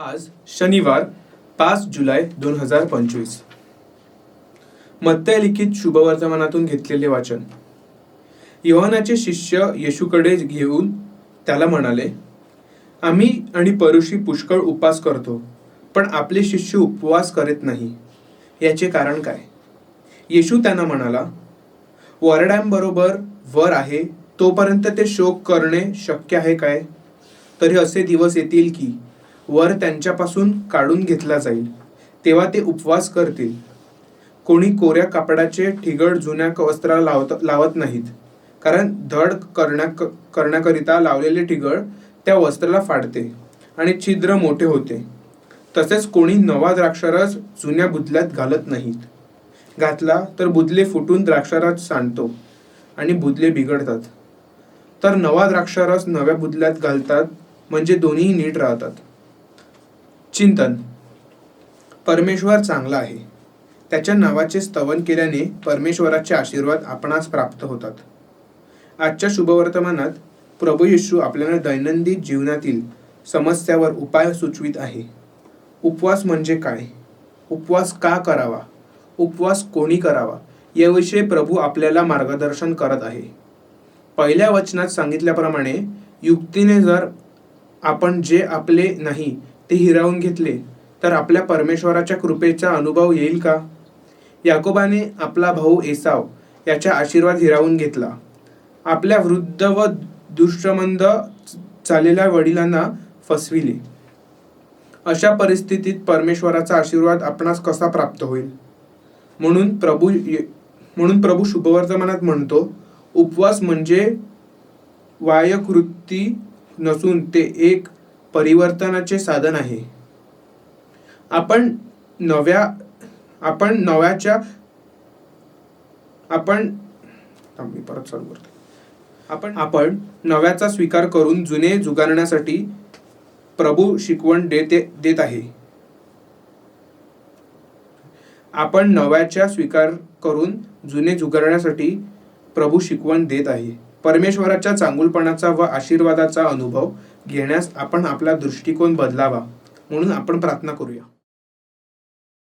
आज शनिवार पाच जुलै दोन हजार पंचवीस. मत्तय लिखित शुभवर्तमानातून घेतलेले वाचन. योहानाचे शिष्य येशूकडे घेऊन त्याला म्हणाले आम्ही आणि परुषी पुष्कळ उपवास करतो पण आपले शिष्य उपवास करीत नाही. याचे कारण काय? येशू त्यांना म्हणाला वरड्यांबरोबर वर आहे तोपर्यंत ते शोक करणे शक्य आहे काय? तरी असे दिवस येतील की वर त्यांच्यापासून काढून घेतला जाईल तेव्हा ते उपवास करतील. कोणी कोऱ्या कापडाचे ठिगळ जुन्या वस्त्राला लावत लावत नाहीत कारण धड करण्या करण्याकरिता लावलेले ठिगळ त्या वस्त्राला फाडते आणि छिद्र मोठे होते. तसेच कोणी नवा द्राक्षारस जुन्या बुदल्यात घालत नाहीत. घातला तर बुदले फुटून द्राक्षारस सांडतो आणि बुदले बिघडतात. तर नवा द्राक्षारस नव्या बुदल्यात घालतात म्हणजे दोन्ही नीट राहतात. चिंतन. परमेश्वर चांगला आहे. त्याच्या नावाचे स्तवन केल्याने परमेश्वराचे आशीर्वाद आपणास प्राप्त होतात. आजच्या शुभवर्तमानात प्रभू येशू आपल्याला दैनंदिन जीवनातील समस्यावर उपाय सुचवित आहे. उपवास म्हणजे काय? उपवास का करावा? उपवास कोणी करावा? याविषयी प्रभू आपल्याला मार्गदर्शन करत आहे. पहिल्या वचनात सांगितल्याप्रमाणे युक्तीने जर आपण जे आपले नाही ते हिरावून घेतले. तर आपल्या परमेश्वराच्या कृपेचा अनुभव येईल का? याकोबाने आपला भाऊ एसाव याचा आशीर्वाद हिरावून घेतला. आपल्या वृद्ध व दुष्टमंद चाललेल्या वडिलांना फसविले. अशा परिस्थितीत परमेश्वराचा आशीर्वाद आपणास कसा प्राप्त होईल? म्हणून प्रभू ये- म्हणून प्रभू शुभवर्तमानात म्हणतो उपवास म्हणजे वायकृती नसून ते एक परिवर्तनाचे साधन आहे. आपण नव्या आपण नव्याच्या आपण मी परत चालू करतो. आपण आपण नव्याचा स्वीकार करून जुने जुगारण्यासाठी प्रभू शिकवण देते देत आहे. आपण नव्याच्या स्वीकार करून जुने जुगारण्यासाठी प्रभू शिकवण देत आहे. परमेश्वराच्या चांगुलपणाचा व आशीर्वादाचा अनुभव घेण्यास आपण आपला दृष्टिकोन बदलावा म्हणून आपण प्रार्थना करूया.